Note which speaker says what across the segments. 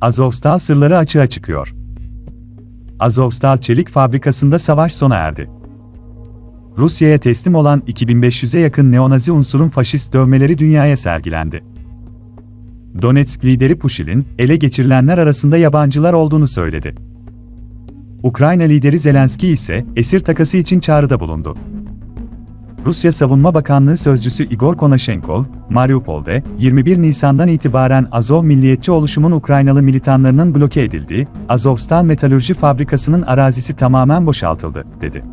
Speaker 1: Azovstal sırları açığa çıkıyor. Azovstal Çelik Fabrikası'nda savaş sona erdi. Rusya'ya teslim olan 2500'e yakın neonazi unsurun faşist dövmeleri dünyaya sergilendi. Donetsk lideri Pushilin, ele geçirilenler arasında yabancılar olduğunu söyledi. Ukrayna lideri Zelenski ise esir takası için çağrıda bulundu. Rusya Savunma Bakanlığı Sözcüsü Igor Konashenkov, Mariupol'de 21 Nisan'dan itibaren Azov milliyetçi oluşumun Ukraynalı militanlarının bloke edildiği Azovstal Metalürji Fabrikası'nın arazisi tamamen boşaltıldı, dedi.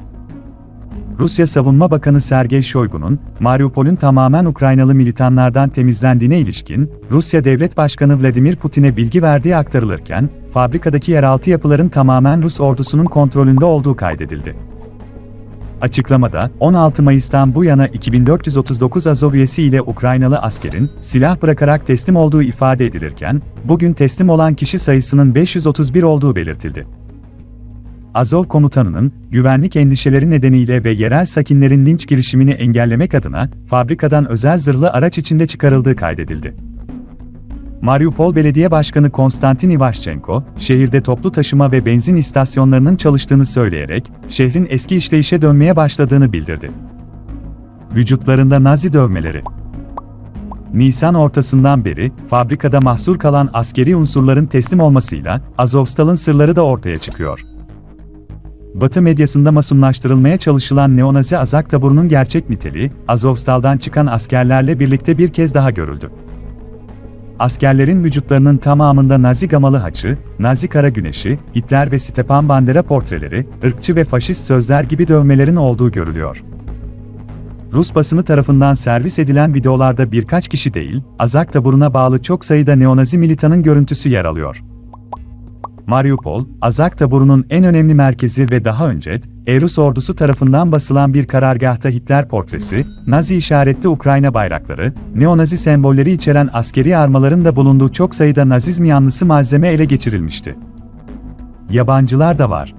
Speaker 1: Rusya Savunma Bakanı Sergey Shoigu'nun, Mariupol'ün tamamen Ukraynalı militanlardan temizlendiğine ilişkin, Rusya Devlet Başkanı Vladimir Putin'e bilgi verdiği aktarılırken, fabrikadaki yeraltı yapıların tamamen Rus ordusunun kontrolünde olduğu kaydedildi. Açıklamada, 16 Mayıs'tan bu yana 2439 Azov üyesi ile Ukraynalı askerin silah bırakarak teslim olduğu ifade edilirken, bugün teslim olan kişi sayısının 531 olduğu belirtildi. Azov komutanının, güvenlik endişeleri nedeniyle ve yerel sakinlerin linç girişimini engellemek adına, fabrikadan özel zırhlı araç içinde çıkarıldığı kaydedildi. Mariupol Belediye Başkanı Konstantin Ivashchenko, şehirde toplu taşıma ve benzin istasyonlarının çalıştığını söyleyerek, şehrin eski işleyişe dönmeye başladığını bildirdi. Vücutlarında Nazi dövmeleri. Nisan ortasından beri, fabrikada mahsur kalan askeri unsurların teslim olmasıyla, Azovstal'ın sırları da ortaya çıkıyor. Batı medyasında masumlaştırılmaya çalışılan neonazi azak taburunun gerçek niteliği, Azovstal'dan çıkan askerlerle birlikte bir kez daha görüldü. Askerlerin vücutlarının tamamında Nazi gamalı haçı, Nazi kara güneşi, Hitler ve Stepan Bandera portreleri, ırkçı ve faşist sözler gibi dövmelerin olduğu görülüyor. Rus basını tarafından servis edilen videolarda birkaç kişi değil, Azak taburuna bağlı çok sayıda neonazi militanın görüntüsü yer alıyor. Mariupol, Azak taburunun en önemli merkezi ve daha önce, Rus ordusu tarafından basılan bir karargahta Hitler portresi, Nazi işaretli Ukrayna bayrakları, neonazi sembolleri içeren askeri armaların da bulunduğu çok sayıda nazizm yanlısı malzeme ele geçirilmişti. Yabancılar da var.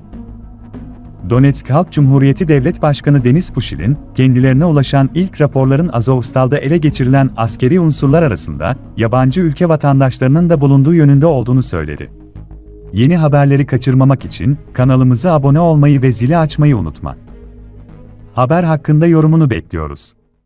Speaker 1: Donetsk Halk Cumhuriyeti Devlet Başkanı Deniz Pushilin, kendilerine ulaşan ilk raporların Azovstal'da ele geçirilen askeri unsurlar arasında, yabancı ülke vatandaşlarının da bulunduğu yönünde olduğunu söyledi. Yeni haberleri kaçırmamak için kanalımıza abone olmayı ve zili açmayı unutma. Haber hakkında yorumunu bekliyoruz.